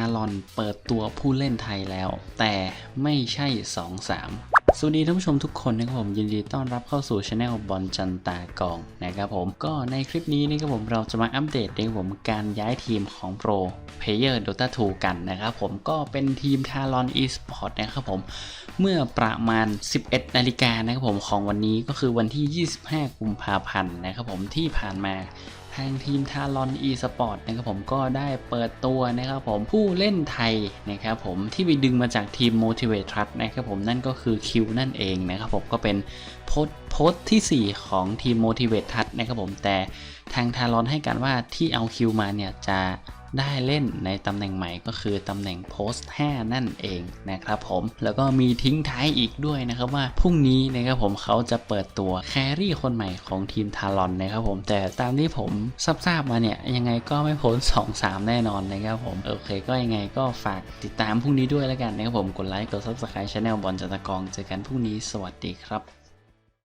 ารอนเปิดตัวผู้เล่นไทยแล้ว แต่ไม่ใช่ 2-3สวัสดีท่านผู้ชมทุกคนนะครับผมยินดีต้อนรับเข้าสู่ช anel บอลจันตากองนะครับผมก็ในคลิปนี้นะครับผมเราจะมาอัปเดตนะครับผมการย้ายทีมของโปรเพเยอร์ Dota 2 กันนะครับผมก็เป็นทีมทารอน eSport นะครับผมเมื่อประมาณ 11 นาฬิกานะครับผมของวันนี้ก็คือวันที่ 25 กุมภาพันธ์นะครับผมที่ผ่านมาางทีมทารอน eSport นะครับผมก็ได้เปิดตัวนะครับผมผู้เล่นไทยนะครับผมที่ไปดึงมาจากทีม Motivate Trust นะครับผมนั่นก็คือคิวนั่นเองนะครับผมก็เป็นโพสโพสทีสี่4 ของทีม Motivate Trust นะครับผมแต่ทางทารอนให้การว่าที่เอาคิวมาเนี่ยจะ ได้เล่นในตำแหน่งใหม่ก็คือตำแหน่งโพสต์5นั่นเองนะครับผมแล้วก็มีทิ้งท้ายอีกด้วยนะครับว่าพรุ่งนี้นะครับผมเขาจะเปิดตัวแครี่คนใหม่ของทีมทารอนนะครับผมแต่ตามที่ผมทราบมาเนี่ยยังไงก็ไม่พ้น2-3 แน่นอนนะครับผมโอเคก็ยังไงก็ฝากติดตามพรุ่งนี้ด้วยแล้วกันนะครับผมกดไลค์กด subscribe channel บอลจัตกองเจอกันพรุ่งนี้สวัสดีครับ